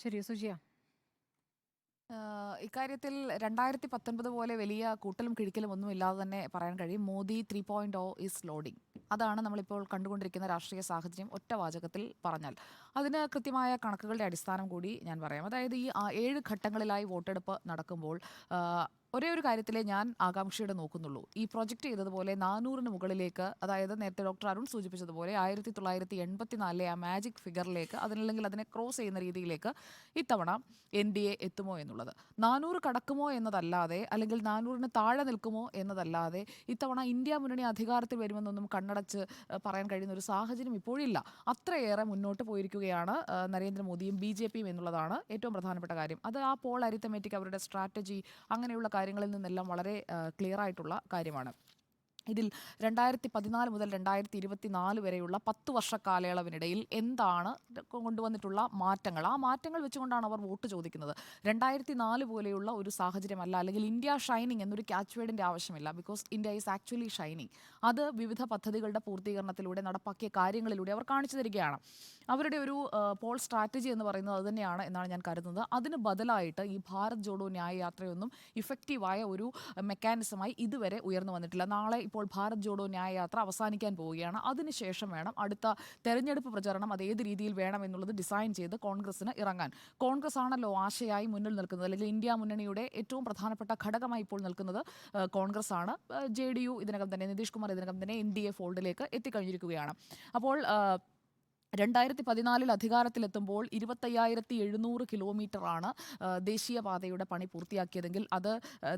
ശരി സുജിയ ഇക്കാര്യത്തിൽ രണ്ടായിരത്തി പത്തൊൻപത് പോലെ വലിയ കൂട്ടലും കിഴിക്കലും ഒന്നും ഇല്ലാതെ തന്നെ പറയാൻ കഴിയും. Modi three point O is loading അതാണ് നമ്മളിപ്പോൾ കണ്ടുകൊണ്ടിരിക്കുന്ന രാഷ്ട്രീയ സാഹചര്യം ഒറ്റ വാചകത്തിൽ പറഞ്ഞാൽ. അതിന് കൃത്യമായ കണക്കുകളുടെ അടിസ്ഥാനം കൂടി ഞാൻ പറയാം. അതായത് ഈ ഏഴ് ഘട്ടങ്ങളിലായി വോട്ടെടുപ്പ് നടക്കുമ്പോൾ ഒരേ ഒരു കാര്യത്തിലേ ഞാൻ ആകാംക്ഷയുടെ നോക്കുന്നുള്ളൂ. ഈ പ്രൊജക്ട് ചെയ്തതുപോലെ നാനൂറിന് മുകളിലേക്ക് അതായത് നേരത്തെ ഡോക്ടർ അരുൺ സൂചിപ്പിച്ചതുപോലെ ആയിരത്തി തൊള്ളായിരത്തി എൺപത്തിനാലിലെ ആ മാജിക് ഫിഗറിലേക്ക് അതിനല്ലെങ്കിൽ അതിനെ ക്രോസ് ചെയ്യുന്ന രീതിയിലേക്ക് ഇത്തവണ എൻ ഡി എ എത്തുമോ എന്നുള്ളത് നാനൂറ് കടക്കുമോ എന്നതല്ലാതെ അല്ലെങ്കിൽ നാനൂറിന് താഴെ നിൽക്കുമോ എന്നതല്ലാതെ ഇത്തവണ ഇന്ത്യ മുന്നണി അധികാരത്തിൽ വരുമെന്നൊന്നും കണ്ണടച്ച് പറയാൻ കഴിയുന്ന ഒരു സാഹചര്യം ഇപ്പോഴില്ല. അത്രയേറെ മുന്നോട്ട് പോയിരിക്കുകയാണ് നരേന്ദ്രമോദിയും ബി ജെ പിയും എന്നുള്ളതാണ് ഏറ്റവും പ്രധാനപ്പെട്ട കാര്യം. അത് ആ പോൾ അരിത്തമെറ്റിക് അവരുടെ സ്ട്രാറ്റജി അങ്ങനെയുള്ള കാര്യങ്ങളിൽ നിന്നെല്ലാം വളരെ ക്ലിയർ ആയിട്ടുള്ള കാര്യമാണ്. ഇതിൽ രണ്ടായിരത്തി പതിനാല് മുതൽ രണ്ടായിരത്തി ഇരുപത്തി നാല് വരെയുള്ള പത്ത് വർഷ കാലയളവിനിടയിൽ എന്താണ് കൊണ്ടുവന്നിട്ടുള്ള മാറ്റങ്ങൾ? ആ മാറ്റങ്ങൾ വെച്ചുകൊണ്ടാണ് അവർ വോട്ട് ചോദിക്കുന്നത്. രണ്ടായിരത്തി നാല് പോലെയുള്ള ഒരു സാഹചര്യമല്ല അല്ലെങ്കിൽ ഇന്ത്യ ഷൈനിങ് എന്നൊരു ക്യാച്ച് വേർഡിന്റെ ആവശ്യമില്ല because India is actually shining അത് വിവിധ പദ്ധതികളുടെ പൂർത്തീകരണത്തിലൂടെ നടപ്പാക്കിയ കാര്യങ്ങളിലൂടെ അവർ കാണിച്ചു തരികയാണ്. അവരുടെ ഒരു പോൾ സ്ട്രാറ്റജി എന്ന് പറയുന്നത് അത് തന്നെയാണ് എന്നാണ് ഞാൻ കരുതുന്നത്. അതിന് ബദലായിട്ട് ഈ ഭാരത് ജോഡോ ന്യായ യാത്രയൊന്നും ഇഫക്റ്റീവായ ഒരു മെക്കാനിസമായി ഇതുവരെ ഉയർന്നു വന്നിട്ടില്ല. നാളെ ഇപ്പോൾ ഭാരത് ജോഡോ ന്യായ യാത്ര അവസാനിക്കാൻ പോവുകയാണ്. അതിനുശേഷം വേണം അടുത്ത തെരഞ്ഞെടുപ്പ് പ്രചരണം അത് ഏത് രീതിയിൽ വേണം എന്നുള്ളത് ഡിസൈൻ ചെയ്ത് കോൺഗ്രസിന് ഇറങ്ങാൻ. കോൺഗ്രസ് ആണല്ലോ ആശയായി മുന്നിൽ നിൽക്കുന്നത്. അല്ലെങ്കിൽ ഇന്ത്യ മുന്നണിയുടെ ഏറ്റവും പ്രധാനപ്പെട്ട ഘടകമായി ഇപ്പോൾ നിൽക്കുന്നത് കോൺഗ്രസ് ആണ്. ജെ ഡി യു ഇതിനകം തന്നെ നിതീഷ് കുമാർ ഇതിനകം തന്നെ എൻ ഡി എ ഫോൾഡിലേക്ക് എത്തിക്കഴിഞ്ഞിരിക്കുകയാണ്. അപ്പോൾ രണ്ടായിരത്തി പതിനാലിൽ അധികാരത്തിലെത്തുമ്പോൾ ഇരുപത്തയ്യായിരത്തി എഴുന്നൂറ് കിലോമീറ്ററാണ് ദേശീയപാതയുടെ പണി പൂർത്തിയാക്കിയതെങ്കിൽ അത്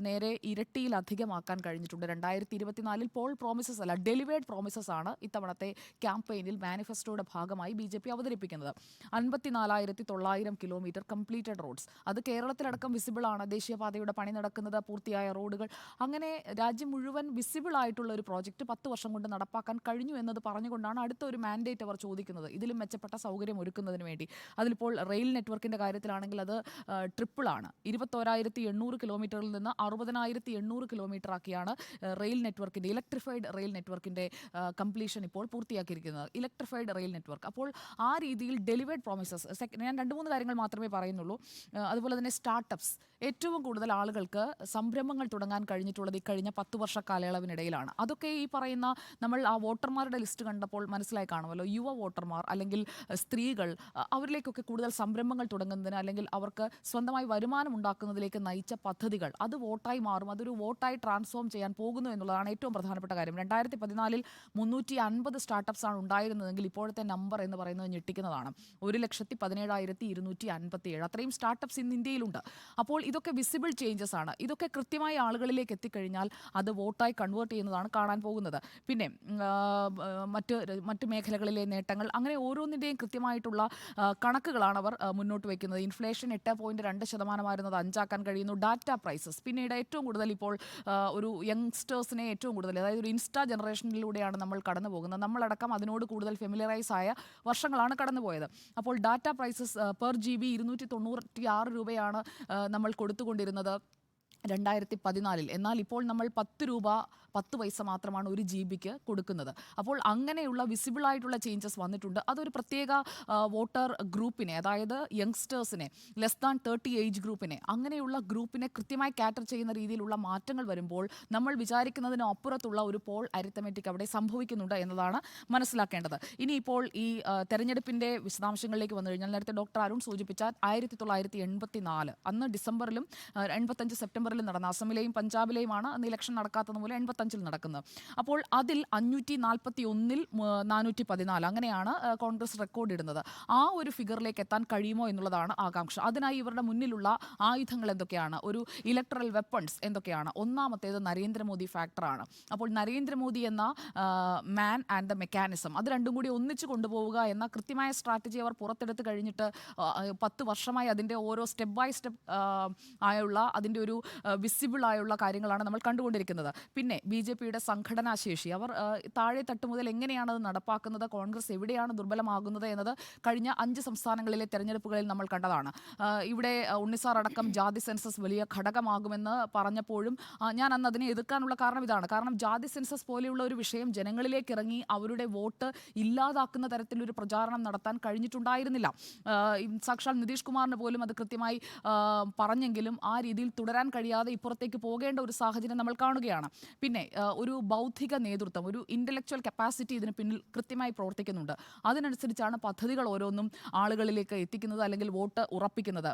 നേരെ നേരെ ഇരട്ടിയിലധികമാക്കാൻ കഴിഞ്ഞിട്ടുണ്ട്. രണ്ടായിരത്തി ഇരുപത്തിനാലിൽ പോൾ പ്രോമിസസ് അല്ല ഡെലിവേഡ് പ്രോമിസസ് ആണ് ഇത്തവണത്തെ ക്യാമ്പയിനിൽ മാനിഫെസ്റ്റോയുടെ ഭാഗമായി ബി ജെ പി അവതരിപ്പിക്കുന്നത്. അൻപത്തിനാലായിരത്തി തൊള്ളായിരം കിലോമീറ്റർ കംപ്ലീറ്റഡ് റോഡ്സ്. അത് കേരളത്തിലടക്കം വിസിബിൾ ആണ് ദേശീയപാതയുടെ പണി നടക്കുന്നത് പൂർത്തിയായ റോഡുകൾ. അങ്ങനെ രാജ്യം മുഴുവൻ വിസിബിൾ ആയിട്ടുള്ള ഒരു പ്രോജക്റ്റ് പത്ത് വർഷം കൊണ്ട് നടപ്പാക്കാൻ കഴിഞ്ഞു എന്നത് പറഞ്ഞുകൊണ്ടാണ് അടുത്ത ഒരു മാൻഡേറ്റ് അവർ ചോദിക്കുന്നത്. ഇതിലും മെച്ചപ്പെട്ട സൗകര്യം ഒരുക്കുന്നതിന് വേണ്ടി. അതിലിപ്പോൾ റെയിൽ നെറ്റ്വർക്കിന്റെ കാര്യത്തിലാണെങ്കിൽ അത് ട്രിപ്പിൾ ആണ് ഇരുപത്തോരായിരത്തി എണ്ണൂറ് കിലോമീറ്ററിൽ നിന്ന് അറുപതിനായിരത്തി എണ്ണൂറ് കിലോമീറ്റർ ആക്കിയാണ് റെയിൽ നെറ്റ്വർക്കിന്റെ ഇലക്ട്രിഫൈഡ് റെയിൽ നെറ്റ്വർക്കിന്റെ കംപ്ലീഷൻ ഇപ്പോൾ പൂർത്തിയാക്കിയിരിക്കുന്നത്. Electrified rail network. അപ്പോൾ ആ രീതിയിൽ ഡെലിവേർഡ് പ്രോമിസസ് ഞാൻ രണ്ട് മൂന്ന് കാര്യങ്ങൾ മാത്രമേ പറയുന്നുള്ളൂ. അതുപോലെ തന്നെ സ്റ്റാർട്ടപ്സ് ഏറ്റവും കൂടുതൽ ആളുകൾക്ക് സംരംഭങ്ങൾ തുടങ്ങാൻ കഴിഞ്ഞിട്ടുള്ളത് ഈ കഴിഞ്ഞ പത്ത് വർഷ കാലയളവിനിടയിലാണ്. അതൊക്കെ ഈ പറയുന്ന നമ്മൾ ആ വോട്ടർമാരുടെ ലിസ്റ്റ് കണ്ടപ്പോൾ മനസ്സിലായി കാണുമല്ലോ. യുവ വോട്ടർമാർ അല്ലെങ്കിൽ സ്ത്രീകൾ അവരിലേക്കൊക്കെ കൂടുതൽ സംരംഭങ്ങൾ തുടങ്ങുന്നതിന് അല്ലെങ്കിൽ അവർക്ക് സ്വന്തമായി വരുമാനം ഉണ്ടാക്കുന്നതിലേക്ക് നയിച്ച പദ്ധതികൾ അത് വോട്ടായി മാറും. അതൊരു വോട്ടായി ട്രാൻസ്ഫോം ചെയ്യാൻ പോകുന്നു എന്നുള്ളതാണ് ഏറ്റവും പ്രധാനപ്പെട്ട കാര്യം. രണ്ടായിരത്തി പതിനാലിൽ മുന്നൂറ്റി അൻപത് ആണ് ഉണ്ടായിരുന്നതെങ്കിൽ ഇപ്പോഴത്തെ നമ്പർ എന്ന് പറയുന്നത് ഞെട്ടിക്കുന്നതാണ്. ഒരു ലക്ഷത്തി പതിനേഴായിരത്തി ഇരുന്നൂറ്റി അൻപത്തി ഏഴ് അത്രയും സ്റ്റാർട്ടപ്സ് ഇന്ന് ഇന്ത്യയിലുണ്ട്. അപ്പോൾ ഇതൊക്കെ വിസിബിൾ ചേഞ്ചസ് ആണ്. ഇതൊക്കെ കൃത്യമായി ആളുകളിലേക്ക് എത്തിക്കഴിഞ്ഞാൽ അത് വോട്ടായി കൺവേർട്ട് ചെയ്യുന്നതാണ് കാണാൻ പോകുന്നത്. പിന്നെ മറ്റ് മറ്റ് മേഖലകളിലെ നേട്ടങ്ങൾ അങ്ങനെ ഓരോന്നിന്റെയും കൃത്യമായിട്ടുള്ള കണക്കുകളാണ് അവർ മുന്നോട്ട് വയ്ക്കുന്നത് ഇൻഫ്ലേഷൻ എട്ട് പോയിന്റ് രണ്ട് ശതമാനമായിരുന്നത് അഞ്ചാക്കാൻ കഴിയുന്നു. Data prices. പിന്നീട് ഏറ്റവും കൂടുതൽ ഇപ്പോൾ ഒരു യങ്സ്റ്റേഴ്സിനെ ഏറ്റവും കൂടുതൽ അതായത് ഒരു ഇൻസ്റ്റാ ജനറേഷനിലൂടെയാണ് നമ്മൾ കടന്നു പോകുന്നത്. നമ്മളടക്കം അതിനോട് കൂടുതൽ ഫെമിലറൈസ് ആയ വർഷങ്ങളാണ് കടന്നുപോയത്. അപ്പോൾ data prices per G B ഇരുന്നൂറ്റി തൊണ്ണൂറ്റി ആറ് രൂപയാണ് നമ്മൾ കൊടുത്തുകൊണ്ടിരുന്നത് രണ്ടായിരത്തി പതിനാലിൽ എന്നാൽ ഇപ്പോൾ നമ്മൾ പത്ത് രൂപ പത്ത് പൈസ മാത്രമാണ് ഒരു ജി ബിക്ക് കൊടുക്കുന്നത്. അപ്പോൾ അങ്ങനെയുള്ള വിസിബിൾ ആയിട്ടുള്ള ചേഞ്ചസ് വന്നിട്ടുണ്ട്. അതൊരു പ്രത്യേക വോട്ടർ ഗ്രൂപ്പിനെ അതായത് യങ്സ്റ്റേഴ്സിനെ ലെസ് ദാൻ തേർട്ടി ഏജ് ഗ്രൂപ്പിനെ അങ്ങനെയുള്ള ഗ്രൂപ്പിനെ കൃത്യമായി കാറ്റർ ചെയ്യുന്ന രീതിയിലുള്ള മാറ്റങ്ങൾ വരുമ്പോൾ നമ്മൾ വിചാരിക്കുന്നതിന് അപ്പുറത്തുള്ള ഒരു പോൾ അരിത്തമെറ്റിക് അവിടെ സംഭവിക്കുന്നുണ്ട് എന്നതാണ് മനസ്സിലാക്കേണ്ടത്. ഇനിയിപ്പോൾ ഈ തെരഞ്ഞെടുപ്പിന്റെ വിശദാംശങ്ങളിലേക്ക് വന്നു കഴിഞ്ഞാൽ നേരത്തെ ഡോക്ടർ അരുൺ സൂചിപ്പിച്ച ആയിരത്തി തൊള്ളായിരത്തി എൺപത്തി നാല് അന്ന് ഡിസംബറിലും എൺപത്തഞ്ച് സെപ്റ്റംബറിലും നടന്ന അസമിലെയും പഞ്ചാബിലെയുമാണ് അന്ന് ഇലക്ഷൻ നടക്കാത്തതുപോലെ മൂലം എൺപത്തഞ്ചിൽ നടക്കുന്നത്. അപ്പോൾ അതിൽ അഞ്ഞൂറ്റി നാൽപ്പത്തി ഒന്നിൽ നാനൂറ്റി പതിനാല് അങ്ങനെയാണ് കോൺഗ്രസ് റെക്കോർഡ് ഇടുന്നത്. ആ ഒരു ഫിഗറിലേക്ക് എത്താൻ കഴിയുമോ എന്നുള്ളതാണ് ആകാംക്ഷ. അതിനായി ഇവരുടെ മുന്നിലുള്ള ആയുധങ്ങൾ എന്തൊക്കെയാണ്? ഒരു ഇലക്ട്രൽ വെപ്പൺസ് എന്തൊക്കെയാണ്? ഒന്നാമത്തേത് നരേന്ദ്രമോദി ഫാക്ടറാണ് അപ്പോൾ നരേന്ദ്രമോദി എന്ന മാൻ ആൻഡ് ദ മെക്കാനിസം അത് രണ്ടും കൂടി ഒന്നിച്ച് കൊണ്ടുപോവുക എന്ന കൃത്യമായ സ്ട്രാറ്റജി അവർ പുറത്തെടുത്ത് കഴിഞ്ഞിട്ട് പത്ത് വർഷമായി അതിന്റെ ഓരോ സ്റ്റെപ്പ് ബൈ സ്റ്റെപ്പ് ആയുള്ള അതിന്റെ ഒരു വിസിബിൾ ആയുള്ള കാര്യങ്ങളാണ് നമ്മൾ കണ്ടുകൊണ്ടിരിക്കുന്നത്. പിന്നെ ബി ജെ പിയുടെ സംഘടനാ ശേഷി അവർ താഴെ തട്ട് മുതൽ എങ്ങനെയാണ് അത് നടപ്പാക്കുന്നത്? കോൺഗ്രസ് എവിടെയാണ് ദുർബലമാകുന്നത് എന്നത് കഴിഞ്ഞ അഞ്ച് സംസ്ഥാനങ്ങളിലെ തെരഞ്ഞെടുപ്പുകളിൽ നമ്മൾ കണ്ടതാണ്. ഇവിടെ ഉണ്ണിസാർ അടക്കം ജാതി സെൻസസ് വലിയ ഘടകമാകുമെന്ന് പറഞ്ഞപ്പോഴും ഞാൻ അന്ന് അതിനെ എതിർക്കാനുള്ള കാരണം ഇതാണ്. കാരണം ജാതി സെൻസസ് പോലെയുള്ള ഒരു വിഷയം ജനങ്ങളിലേക്ക് ഇറങ്ങി അവരുടെ വോട്ട് ഇല്ലാതാക്കുന്ന തരത്തിലൊരു പ്രചാരണം നടത്താൻ കഴിഞ്ഞിട്ടുണ്ടായിരുന്നില്ല. സാക്ഷാൽ നിതീഷ് കുമാറിന് പോലും അത് കൃത്യമായി പറഞ്ഞെങ്കിലും ആ രീതിയിൽ തുടരാൻ കഴിയാതെ ഇപ്പുറത്തേക്ക് പോകേണ്ട ഒരു സാഹചര്യം നമ്മൾ കാണുകയാണ്. പിന്നെ ഒരു ബൗദ്ധിക നേതൃത്വം ഒരു ഇന്റലക്ച്വൽ കപ്പാസിറ്റി ഇതിന് പിന്നിൽ കൃത്യമായി പ്രവർത്തിക്കുന്നുണ്ട്. അതിനനുസരിച്ചാണ് പദ്ധതികൾ ഓരോന്നും ആളുകളിലേക്ക് എത്തിക്കുന്നത് അല്ലെങ്കിൽ വോട്ട് ഉറപ്പിക്കുന്നത്.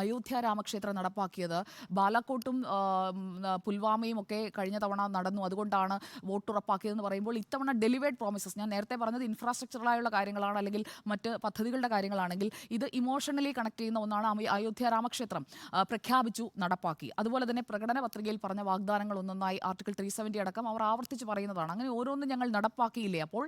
അയോധ്യ രാമക്ഷേത്രം നടപ്പാക്കിയത്. ബാലാക്കോട്ടും പുൽവാമയും ഒക്കെ കഴിഞ്ഞ തവണ നടന്നു. അതുകൊണ്ടാണ് വോട്ട് ഉറപ്പാക്കിയതെന്ന് പറയുമ്പോൾ ഇത്തവണ ഡെലിവേഡ് പ്രോമിസസ് ഞാൻ നേരത്തെ പറഞ്ഞത് ഇൻഫ്രാസ്ട്രക്ചറലായുള്ള കാര്യങ്ങളാണ് അല്ലെങ്കിൽ മറ്റ് പദ്ധതികളുടെ കാര്യങ്ങളാണെങ്കിൽ ഇത് ഇമോഷണലി കണക്ട് ചെയ്യുന്ന ഒന്നാണ് അയോധ്യ രാമക്ഷേത്രം പ്രഖ്യാപിച്ചു നടപ്പാക്കി. അതുപോലെ തന്നെ പ്രകടന പത്രികയിൽ പറഞ്ഞ വാഗ്ദാനങ്ങൾ ഒന്നൊന്നായി ആർട്ടിക്കിൾ ത്രീ സെവന്റി അടക്കം അവർ ആവർത്തിച്ച് പറയുന്നതാണ്. അങ്ങനെ ഓരോന്നും ഞങ്ങൾ നടപ്പാക്കിയില്ലേ? അപ്പോൾ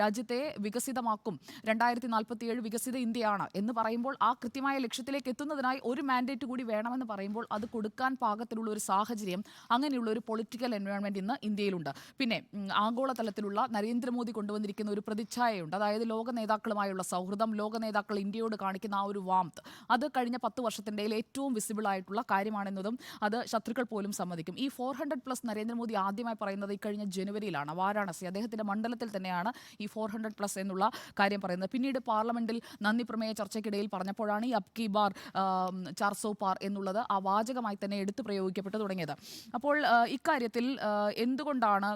രാജ്യത്തെ വികസിതമാക്കും. രണ്ടായിരത്തി നാൽപ്പത്തി ഏഴ് വികസിത ഇന്ത്യയാണ് എന്ന് പറയുമ്പോൾ ആ കൃത്യമായ ലക്ഷ്യത്തിലേക്ക് എത്തുന്നതിനായി ഒരു മാൻഡേറ്റ് കൂടി വേണമെന്ന് പറയുമ്പോൾ അത് കൊടുക്കാൻ പാകത്തിലുള്ള ഒരു സാഹചര്യം അങ്ങനെയുള്ള ഒരു പൊളിറ്റിക്കൽ എൻവയോൺമെന്റ് ഇന്ന് ഇന്ത്യയിലുണ്ട്. പിന്നെ ആഗോളതലത്തിലുള്ള നരേന്ദ്രമോദി കൊണ്ടുവന്നിരിക്കുന്ന ഒരു പ്രതിച്ഛായയുണ്ട്. അതായത് ലോക നേതാക്കളുമായുള്ള സൗഹൃദം ലോക നേതാക്കൾ ഇന്ത്യയോട് കാണിക്കുന്ന ആ ഒരു വാംത്ത് അത് കഴിഞ്ഞ പത്ത് വർഷത്തിന്റെ ഏറ്റവും വിസിബിൾ ആയിട്ടുള്ള കാര്യമാണെന്നതും അത് ശത്രുക്കൾ പോലും സമ്മതിക്കും. ഈ ഫോർ ഹൺഡ്രഡ് പ്ലസ് നരേന്ദ്രമോദി ആദ്യമായി പറയുന്നത് കഴിഞ്ഞ ജനുവരിയിലാണ്. വാരാണസി. അദ്ദേഹത്തിന്റെ മണ്ഡലത്തിൽ തന്നെയാണ് ഈ ഫോർ ഹൺഡ്രഡ് പ്ലസ് എന്നുള്ള കാര്യം പറയുന്നത്. പിന്നീട് പാർലമെന്റിൽ നന്ദി പ്രമേയ ചർച്ചയ്ക്കിടയിൽ പറഞ്ഞപ്പോഴാണ് ഈ അബ്കി ബാർ ചാർസോ പാർ എന്നുള്ളത് അവാചകമായി വാചകമായി തന്നെ എടുത്തു പ്രയോഗിക്കപ്പെട്ടു തുടങ്ങിയത്. അപ്പോൾ ഇക്കാര്യത്തിൽ എന്തുകൊണ്ടാണ്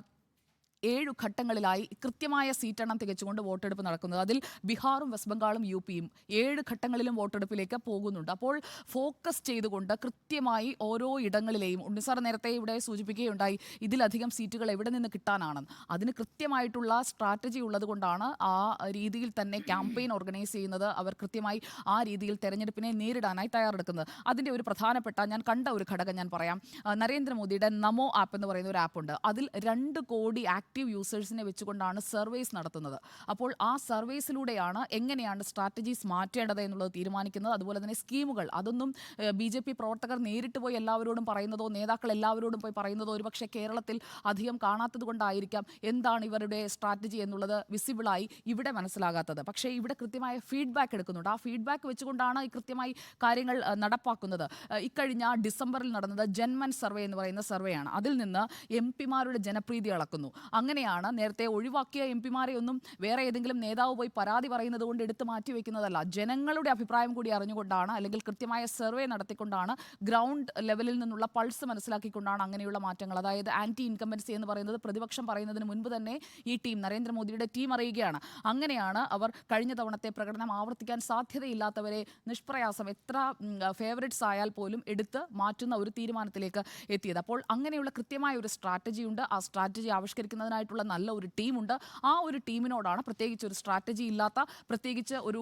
ഏഴു ഘട്ടങ്ങളിലായി കൃത്യമായ സീറ്റെണ്ണം തികച്ചുകൊണ്ട് വോട്ടെടുപ്പ് നടക്കുന്നത്. അതിൽ ബീഹാറും വെസ്റ്റ് ബംഗാളും യു പിയും ഏഴ് ഘട്ടങ്ങളിലും വോട്ടെടുപ്പിലേക്ക് പോകുന്നുണ്ട്. അപ്പോൾ ഫോക്കസ് ചെയ്തുകൊണ്ട് കൃത്യമായി ഓരോ ഇടങ്ങളിലെയും ഉണ്ണിസാർ നേരത്തെ ഇവിടെ സൂചിപ്പിക്കുകയുണ്ടായി ഇതിലധികം സീറ്റുകൾ എവിടെ നിന്ന് കിട്ടാനാണെന്ന് അതിന് കൃത്യമായിട്ടുള്ള സ്ട്രാറ്റജി ഉള്ളത് കൊണ്ടാണ് ആ രീതിയിൽ തന്നെ ക്യാമ്പയിൻ ഓർഗനൈസ് ചെയ്യുന്നത് അവർ കൃത്യമായി ആ രീതിയിൽ തെരഞ്ഞെടുപ്പിനെ നേരിടാനായി തയ്യാറെടുക്കുന്നത്. അതിന്റെ ഒരു പ്രധാനപ്പെട്ട ഞാൻ കണ്ട ഒരു ഘടകം ഞാൻ പറയാം. നരേന്ദ്രമോദിയുടെ നമോ ആപ്പ് എന്ന് പറയുന്ന ഒരു ആപ്പ് ഉണ്ട്. അതിൽ രണ്ട് കോടി ആക്റ്റീവ് യൂസേഴ്സിനെ വെച്ചുകൊണ്ടാണ് സർവേസ് നടത്തുന്നത്. അപ്പോൾ ആ സർവേസിലൂടെയാണ് എങ്ങനെയാണ് സ്ട്രാറ്റജീസ് മാറ്റേണ്ടത് എന്നുള്ളത് തീരുമാനിക്കുന്നത്. അതുപോലെ തന്നെ സ്കീമുകൾ. അതൊന്നും ബി ജെ പി പ്രവർത്തകർ നേരിട്ട് പോയി എല്ലാവരോടും പറയുന്നതോ നേതാക്കൾ എല്ലാവരോടും പോയി പറയുന്നതോ ഒരുപക്ഷെ കേരളത്തിൽ അധികം കാണാത്തത് കൊണ്ടായിരിക്കാം എന്താണ് ഇവരുടെ സ്ട്രാറ്റജി എന്നുള്ളത് വിസിബിളായി ഇവിടെ മനസ്സിലാകാത്തത്. പക്ഷേ ഇവിടെ കൃത്യമായ ഫീഡ്ബാക്ക് എടുക്കുന്നുണ്ട്. ആ ഫീഡ്ബാക്ക് വെച്ചുകൊണ്ടാണ് ഈ കൃത്യമായി കാര്യങ്ങൾ നടപ്പാക്കുന്നത്. ഇക്കഴിഞ്ഞ ഡിസംബറിൽ നടന്നത് ജന്മൻ സർവേ എന്ന് പറയുന്ന സർവേയാണ് അതിൽ നിന്ന് എം പിമാരുടെ ജനപ്രീതി അളക്കുന്നു. അങ്ങനെയാണ് നേരത്തെ ഒഴിവാക്കിയ എം പിമാരെ ഒന്നും വേറെ ഏതെങ്കിലും നേതാവ് പോയി പരാതി പറയുന്നത് കൊണ്ട് എടുത്തു മാറ്റി വെക്കുന്നതല്ല. ജനങ്ങളുടെ അഭിപ്രായം കൂടി അറിഞ്ഞുകൊണ്ടാണ് അല്ലെങ്കിൽ കൃത്യമായ സർവേ നടത്തിക്കൊണ്ടാണ് ഗ്രൗണ്ട് ലെവലിൽ നിന്നുള്ള പൾസ് മനസ്സിലാക്കിക്കൊണ്ടാണ് അങ്ങനെയുള്ള മാറ്റങ്ങൾ. അതായത് ആന്റി ഇൻകമ്പൻസി എന്ന് പറയുന്നത് പ്രതിപക്ഷം പറയുന്നതിന് മുൻപ് തന്നെ ഈ ടീം നരേന്ദ്രമോദിയുടെ ടീം അറിയുകയാണ്. അങ്ങനെയാണ് അവർ കഴിഞ്ഞ തവണത്തെ പ്രകടനം ആവർത്തിക്കാൻ സാധ്യതയില്ലാത്തവരെ നിഷ്പ്രയാസം എത്ര ഫേവറേറ്റ്സ് ആയാൽ പോലും എടുത്ത് മാറ്റുന്ന ഒരു തീരുമാനത്തിലേക്ക് എത്തിയത്. അപ്പോൾ അങ്ങനെയുള്ള കൃത്യമായ ഒരു സ്ട്രാറ്റജി ഉണ്ട് ആ സ്ട്രാറ്റജി ആവിഷ്കരിക്കുന്നതിനായിട്ടുള്ള നല്ല ഒരു ടീമുണ്ട്. ആ ഒരു ടീമിനോടാണ് പ്രത്യേകിച്ച് ഒരു സ്ട്രാറ്റജി ഇല്ലാത്ത പ്രത്യേകിച്ച് ഒരു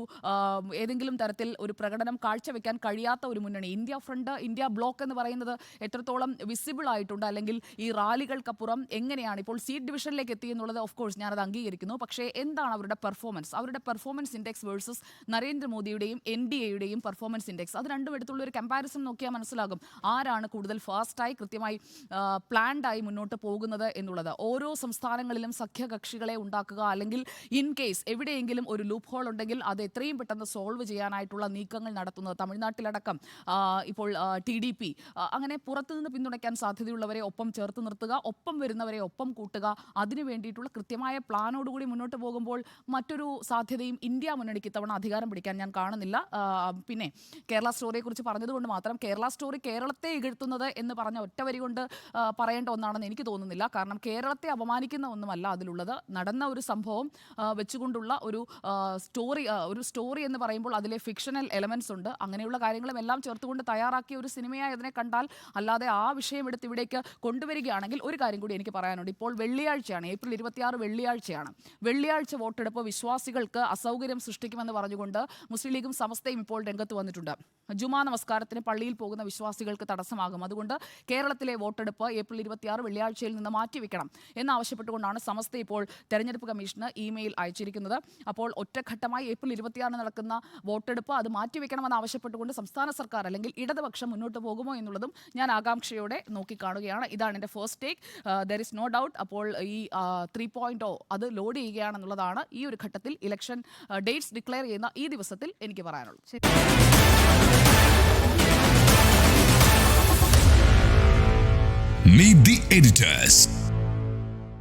ഏതെങ്കിലും തരത്തിൽ ഒരു പ്രകടനം കാഴ്ചവെക്കാൻ കഴിയാത്ത ഒരു മുന്നണി. ഇന്ത്യ ഫ്രണ്ട് ഇന്ത്യ ബ്ലോക്ക് എന്ന് പറയുന്നത് എത്രത്തോളം വിസിബിൾ ആയിട്ടുണ്ട് അല്ലെങ്കിൽ ഈ റാലികൾക്കപ്പുറം എങ്ങനെയാണ് ഇപ്പോൾ സീറ്റ് ഡിവിഷനിലേക്ക് എത്തി എന്നുള്ളത് ഓഫ് കോഴ്സ് ഞാനത് അംഗീകരിക്കുന്നു. പക്ഷേ എന്താണ് അവരുടെ പെർഫോമൻസ് അവരുടെ പെർഫോമൻസ് ഇൻഡെക്സ് വേഴ്സസ് നരേന്ദ്രമോദിയുടെയും എൻ ഡി എയുടെയും പെർഫോമൻസ് ഇൻഡെക്സ് അത് രണ്ടും എടുത്തുള്ള ഒരു കമ്പാരിസൺ നോക്കിയാൽ മനസ്സിലാകും ആരാണ് കൂടുതൽ ഫാസ്റ്റായി കൃത്യമായി പ്ലാൻഡായി മുന്നോട്ട് പോകുന്നത് എന്നുള്ളത്. ഓരോ സംസ്ഥാനങ്ങളിലും സഖ്യകക്ഷികളെ ഉണ്ടാക്കുക അല്ലെങ്കിൽ ഇൻ കേസ് എവിടെയെങ്കിലും ഒരു ലൂപ്പ് ഹോൾ ഉണ്ടെങ്കിൽ അത് എത്രയും പെട്ടെന്ന് സോൾവ് ചെയ്യാനായിട്ടുള്ള നീക്കങ്ങൾ നടത്തുന്നത്. തമിഴ്നാട്ടിലടക്കം ഇപ്പോൾ ടി ഡി പി അങ്ങനെ പുറത്തുനിന്ന് പിന്തുണയ്ക്കാൻ സാധ്യതയുള്ളവരെ ഒപ്പം ചേർത്ത് നിർത്തുക ഒപ്പം വരുന്നവരെ ഒപ്പം കൂട്ടുക. അതിനു വേണ്ടിയിട്ടുള്ള കൃത്യമായ പ്ലാനോടുകൂടി മുന്നോട്ട് പോകുമ്പോൾ മറ്റൊരു സാധ്യതയും ഇന്ത്യ മുന്നണിക്ക് ഇത്തവണ അധികാരം പിടിക്കാൻ ഞാൻ കാണുന്നില്ല. പിന്നെ കേരള സ്റ്റോറിയെക്കുറിച്ച് പറഞ്ഞതുകൊണ്ട് മാത്രം കേരള സ്റ്റോറി കേരളത്തെ ഇകഴ്ത്തുന്നത് എന്ന് പറഞ്ഞ ഒറ്റവരി കൊണ്ട് പറയേണ്ട ഒന്നാണെന്ന് എനിക്ക് തോന്നുന്നില്ല. കാരണം കേരളത്തെ അപമാനിക്കുന്ന ഒന്നുമല്ല അതിലുള്ളത്. നടന്ന ഒരു സംഭവം വെച്ചുകൊണ്ടുള്ള ഒരു സ്റ്റോറി ഒരു സ്റ്റോറി എന്ന് പറയുമ്പോൾ അതിലെ ഫിക്ഷണൽ എലമെന്റ്സ് ഉണ്ട്. അങ്ങനെയുള്ള കാര്യങ്ങളും എല്ലാം ചേർത്തുകൊണ്ട് തയ്യാറാക്കിയ ഒരു സിനിമയായി അതിനെ കണ്ടാൽ അല്ലാതെ ആ വിഷയം എടുത്ത് ഇവിടേക്ക് കൊണ്ടുവരികയാണെങ്കിൽ ഒരു കാര്യം കൂടി എനിക്ക് പറയാനുണ്ട്. ഇപ്പോൾ വെള്ളിയാഴ്ചയാണ് ഏപ്രിൽ ഇരുപത്തിയാറ് വെള്ളിയാഴ്ചയാണ്. വെള്ളിയാഴ്ച വോട്ടെടുപ്പ് വിശ്വാസികൾക്ക് അസൗകര്യം സൃഷ്ടിക്കുമെന്ന് പറഞ്ഞുകൊണ്ട് മുസ്ലിം ലീഗും സമസ്തയും ഇപ്പോൾ രംഗത്ത് വന്നിട്ടുണ്ട്. ജുമാ നമസ്കാരത്തിന് പള്ളിയിൽ പോകുന്ന വിശ്വാസികൾക്ക് തടസ്സമാകും. അതുകൊണ്ട് കേരളത്തിലെ വോട്ടെടുപ്പ് ഏപ്രിൽ ഇരുപത്തിയാറ് വെള്ളിയാഴ്ചയിൽ നിന്ന് മാറ്റിവെക്കണം. എന്നാവശ്യം ആവശ്യപ്പെട്ടുകൊണ്ടാണ് സമസ്ത ഇപ്പോൾ തെരഞ്ഞെടുപ്പ് കമ്മീഷന് ഇമെയിൽ അയച്ചിരിക്കുന്നത്. അപ്പോൾ ഒറ്റഘട്ടമായി ഏപ്രിൽ ഇരുപത്തിയാറിന് നടക്കുന്ന വോട്ടെടുപ്പ് അത് മാറ്റിവെക്കണമെന്ന് ആവശ്യപ്പെട്ടുകൊണ്ട് സംസ്ഥാന സർക്കാർ അല്ലെങ്കിൽ ഇടതുപക്ഷം മുന്നോട്ട് പോകുമോ എന്നുള്ളതും ഞാൻ ആകാംക്ഷയോടെ നോക്കിക്കാണുകയാണ്. ഇതാണ് എന്റെ first take there is no doubt അപ്പോൾ ഈ ത്രീ പോയിന്റ് അത് ലോഡ് ചെയ്യുകയാണെന്നുള്ളതാണ് ഈ ഒരു ഘട്ടത്തിൽ ഇലക്ഷൻ ഡേറ്റ്സ് ഡിക്ലെയർ ചെയ്യുന്ന ഈ ദിവസത്തിൽ എനിക്ക് പറയാനുള്ളത്. Meet the editors.